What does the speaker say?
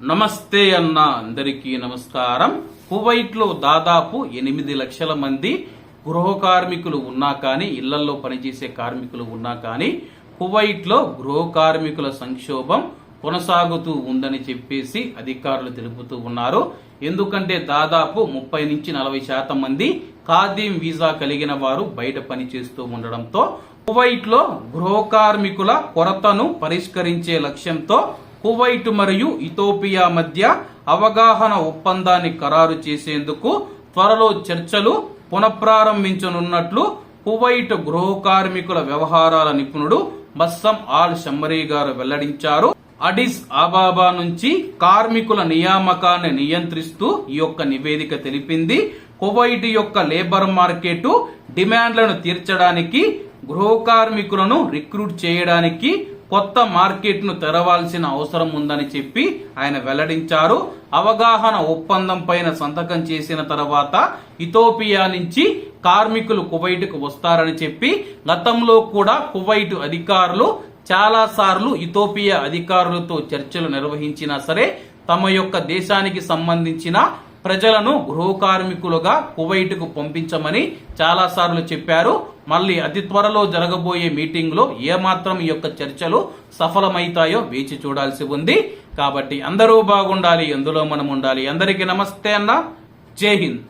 నమస్తే అన్న అందరికీ నమస్కారం. కువైట్లో దాదాపు ఎనిమిది లక్షల మంది గృహ కార్మికులు ఉన్నా కానీ ఇళ్ళలో పనిచేసే కార్మికులు ఉన్నా కానీ కువైట్లో గృహ కార్మికుల సంక్షోభం కొనసాగుతూ ఉందని చెప్పేసి అధికారులు తెలుపుతూ ఉన్నారు. ఎందుకంటే దాదాపు ముప్పై నుంచి నలభై శాతం మంది ఖాదీం వీసా కలిగిన వారు బయట పనిచేస్తూ ఉండడంతో కువైట్లో గృహ కార్మికుల కొరతను పరిష్కరించే లక్ష్యంతో కువైట్ మరియు ఇథోపియా మధ్య అవగాహన ఒప్పందాన్ని ఖరారు చేసేందుకు త్వరలో చర్చలు పునఃప్రారంభించనున్నట్లు కువైట్ గృహ కార్మికుల వ్యవహారాల నిపుణుడు బస్సం ఆల్ షమ్మరీ గారు వెల్లడించారు. అడిస్ అబాబా నుంచి కార్మికుల నియామకాన్ని నియంత్రిస్తూ ఈ యొక్క నివేదిక తెలిపింది. కువైట్ యొక్క లేబర్ మార్కెట్ డిమాండ్లను తీర్చడానికి గృహ కార్మికులను రిక్రూట్ చేయడానికి కొత్త మార్కెట్ను తెరవాల్సిన అవసరం ఉందని చెప్పి ఆయన వెల్లడించారు. అవగాహన ఒప్పందం పైన సంతకం చేసిన తర్వాత ఇథోపియా నుంచి కార్మికులు కువైట్కు వస్తారని చెప్పి గతంలో కూడా కువైట్ అధికారులు చాలా సార్లు ఇథోపియా అధికారులతో చర్చలు నిర్వహించినా సరే తమ యొక్క దేశానికి సంబంధించిన ప్రజలను గృహ కార్మికులుగా కువైట్కు పంపించమని చాలా సార్లు చెప్పారు. మళ్ళీ అతి త్వరలో జరగబోయే మీటింగ్లో ఏమాత్రం ఈ యొక్క చర్చలు సఫలమవుతాయో వేచి చూడాల్సి ఉంది. కాబట్టి అందరూ బాగుండాలి ఎందులో మనం ఉండాలి. అందరికీ నమస్తే అన్న. జై హింద్.